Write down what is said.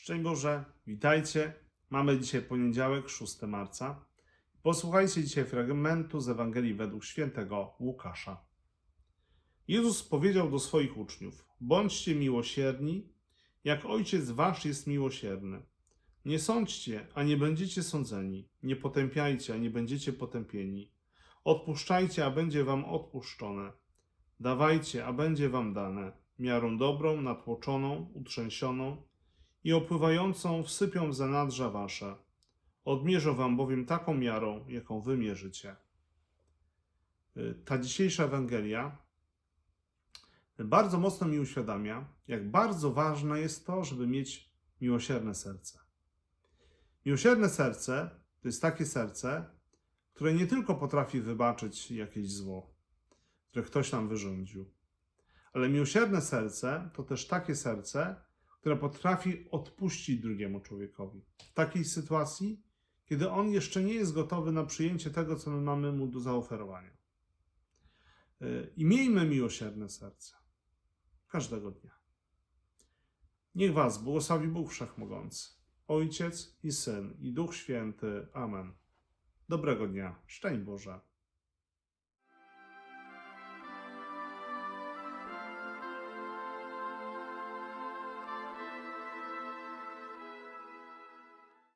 Szczęść Boże, witajcie. Mamy dzisiaj poniedziałek, 6 marca. Posłuchajcie dzisiaj fragmentu z Ewangelii według świętego Łukasza. Jezus powiedział do swoich uczniów: Bądźcie miłosierni, jak Ojciec Wasz jest miłosierny. Nie sądźcie, a nie będziecie sądzeni. Nie potępiajcie, a nie będziecie potępieni. Odpuszczajcie, a będzie Wam odpuszczone. Dawajcie, a będzie Wam dane. Miarą dobrą, natłoczoną, utrzęsioną i opływającą wsypią zanadrza Wasze. Odmierzę Wam bowiem taką miarą, jaką Wy mierzycie. Y, Ta dzisiejsza Ewangelia bardzo mocno mi uświadamia, jak bardzo ważne jest to, żeby mieć miłosierne serce. Miłosierne serce to jest takie serce, które nie tylko potrafi wybaczyć jakieś zło, które ktoś nam wyrządził, ale miłosierne serce to też takie serce, które potrafi odpuścić drugiemu człowiekowi. W takiej sytuacji, kiedy on jeszcze nie jest gotowy na przyjęcie tego, co my mamy mu do zaoferowania. Yy, I miejmy miłosierne serce. Każdego dnia. Niech Was błogosławi Bóg Wszechmogący, Ojciec i Syn i Duch Święty. Amen. Dobrego dnia. Szczęść Boże.